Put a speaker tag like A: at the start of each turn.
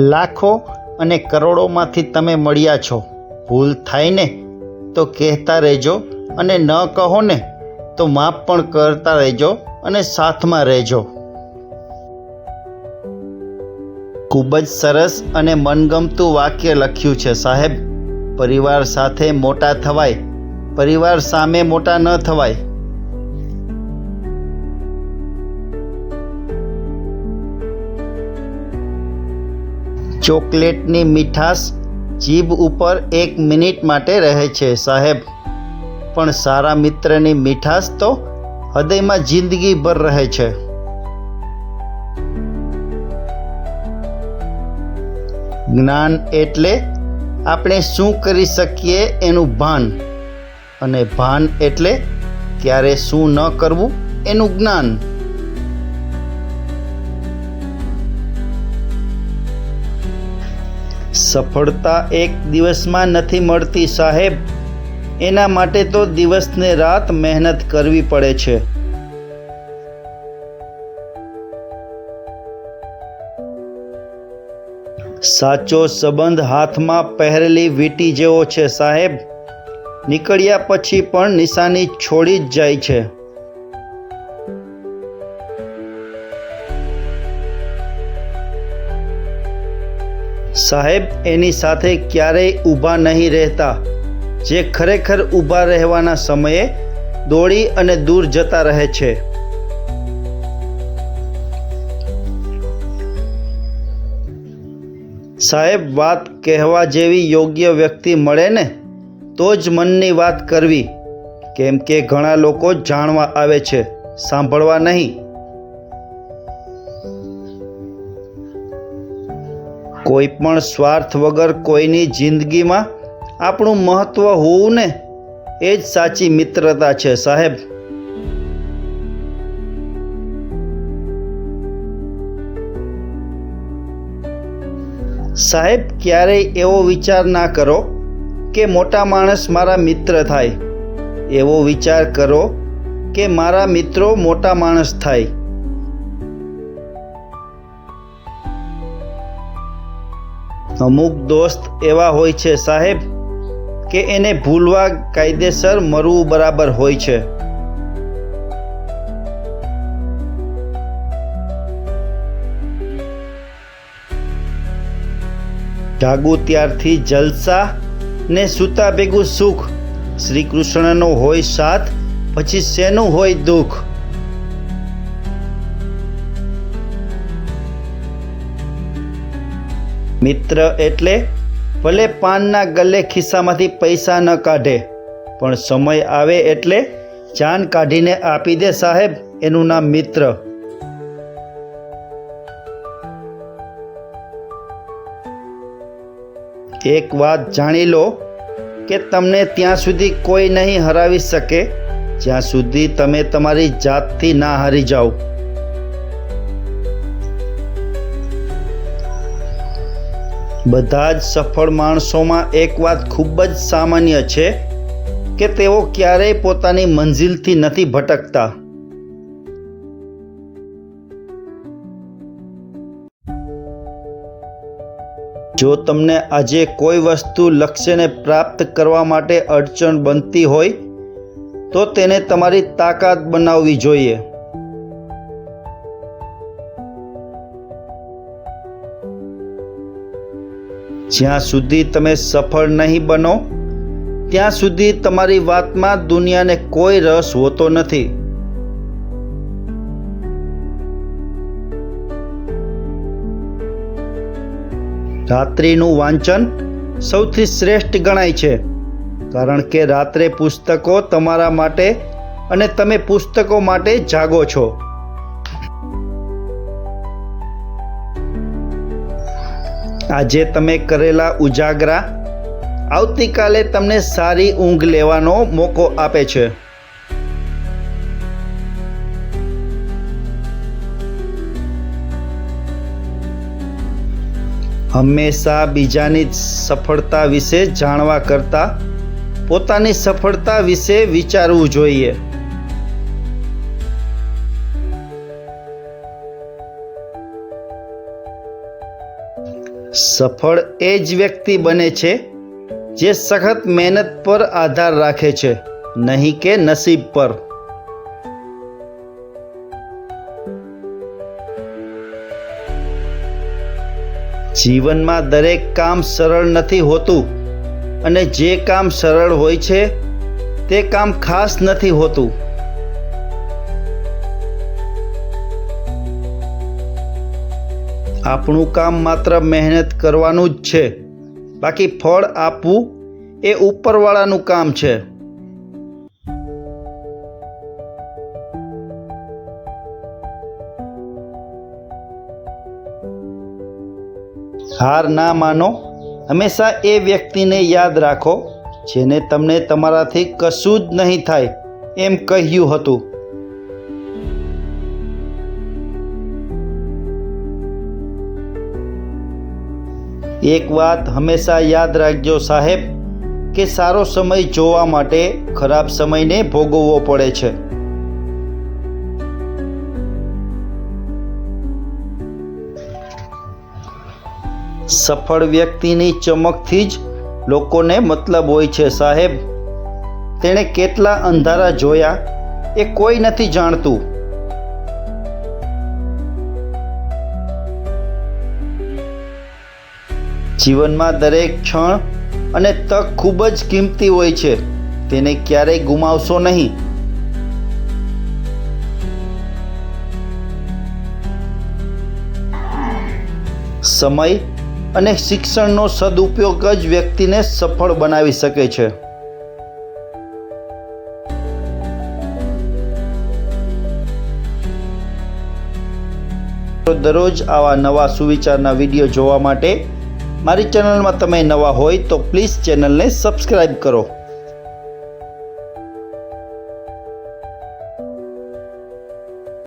A: લાખો અને કરોડોમાંથી તમે મળ્યા છો. ભૂલ થાય ને તો કહેતા રહેજો અને ન કહો ને તો માફ પણ કરતા રહેજો અને સાથમાં રહેજો. ખૂબ જ સરસ અને મનગમતું વાક્ય લખ્યું છે સાહેબ. પરિવાર સાથે મોટા થવાય. પરિવાર સામે મોટા ન થવાય. ચોકલેટની મીઠાશ જીભ ઉપર એક મિનિટ માટે રહે છે, સાહેબ. પણ સારા મિત્રની મીઠાશ તો હૃદયમાં જિંદગીભર રહે છે. જ્ઞાન એટલે આપણે શું કરી શકીએ એનું ભાન. અને ભાન એટલે ક્યારે શું ન કરવું એનું જ્ઞાન. સફળતા એક દિવસમાં નથી મળતી સાહેબ. એના માટે તો દિવસને રાત મહેનત કરવી પડે છે. સાચો સંબંધ હાથમાં પહેરેલી વીંટી જેવો છે સાહેબ. નીકળ્યા પછી પણ નિશાની છોડી જ જાય છે. સાહેબ, એની સાથે ક્યારેય ઊભા નહીં રહેતા. જે ખરેખર ઊભા રહેવાના સમયે દોડી અને દૂર જતા રહે છે. સાહેબ, વાત કહેવા જેવી યોગ્ય વ્યક્તિ મળે ને, તો જ મનની વાત કરવી. કેમ કે ઘણા લોકો જાણવા આવે છે, સાંભળવા નહીં. કોઈ પણ સ્વાર્થ વગર કોઈની જિંદગીમાં આપણું મહત્વ હોવું ને, એ જ સાચી મિત્રતા છે, સાહેબ. સાહેબ, ક્યારેય એવો વિચાર ના કરો કે મોટા માણસ મારા મિત્ર થાય. એવો વિચાર કરો કે મારા મિત્રો મોટા માણસ થાય. અમુક દોસ્ત એવા હોય છે સાહેબ કે એને ભૂલવા કાયદેસર મરવું બરાબર હોય છે. જાગુ ત્યારથી જલસા ને સૂતા ભેગું સુખ. શ્રી કૃષ્ણનો હોય સાથ, પછી શેનું હોય દુઃખ? મિત્ર એટલે ભલે પાનના ગલ્લે ખિસ્સામાંથી પૈસા ન કાઢે, પણ સમય આવે એટલે જાન કાઢીને આપી દે સાહેબ એનું નામ મિત્ર. એક વાત જાણી લો કે તમને ત્યાં સુધી કોઈ નહીં હરાવી શકે, જ્યાં સુધી તમે તમારી જાતથી ના હારી જાઓ. બધા જ સફળ માણસોમાં એક વાત ખૂબ જ સામાન્ય છે કે તેઓ ક્યારેય પોતાની મંજિલથી નથી ભટકતા. જો તમને આજે કોઈ વસ્તુ લક્ષ્યને પ્રાપ્ત કરવા માટે અડચણ બનતી હોય, તો તેને તમારી તાકાત બનાવવી જોઈએ. જ્યાં સુધી તમે સફળ નહીં બનો, ત્યાં સુધી તમારી વાતમાં દુનિયાને કોઈ રસ હોતો નથી. રાત્રિનું વાંચન સૌથી શ્રેષ્ઠ ગણાય છે, કારણ કે રાત્રે પુસ્તકો તમારા માટે અને તમે પુસ્તકો માટે જાગો છો. આજે તમે કરેલા ઉજાગરા આવતીકાલે તમને સારી ઊંઘ લેવાનો મોકો આપે છે. હંમેશા બીજાની સફળતા વિશે જાણવા કરતાં પોતાની સફળતા વિશે વિચારવું જોઈએ. સફળ એ જ વ્યક્તિ બને છે જે સખત મહેનત પર આધાર રાખે છે, નહીં કે નસીબ પર. જીવનમાં દરેક કામ સરળ નથી હોતું અને જે કામ સરળ હોય છે, તે કામ ખાસ નથી હોતું. આપણું કામ માત્ર મહેનત કરવાનું જ છે. બાકી ફળ આપવું એ ઉપરવાળાનું કામ છે. હાર ના માનો, હંમેશા એ વ્યક્તિને યાદ રાખો, જેને તમને તમારાથી કશું જ નહીં થાય, એમ કહ્યું હતું. એક વાત હંમેશા યાદ રાખજો સાહેબ, કે સારો સમય જોવા માટે ખરાબ સમયને ભોગવવો પડે છે. સફળ વ્યક્તિની ચમકથી જ લોકોને મતલબ હોય છે સાહેબ. તેણે કેટલા અંધારા જોયા એ કોઈ નથી જાણતું. જીવનમાં દરેક ક્ષણ અને તક ખૂબ જ કિંમતી હોય છે. તેને ક્યારેય ગુમાવશો નહીં. સમય અને શિક્ષણનો સદુપયોગ જ વ્યક્તિને સફળ બનાવી શકે છે. દરરોજ આવા નવા સુવિચારના વીડિયો જોવા માટે મારી ચેનલમાં તમે નવા હોય તો પ્લીઝ ચેનલને સબસ્ક્રાઈબ કરો.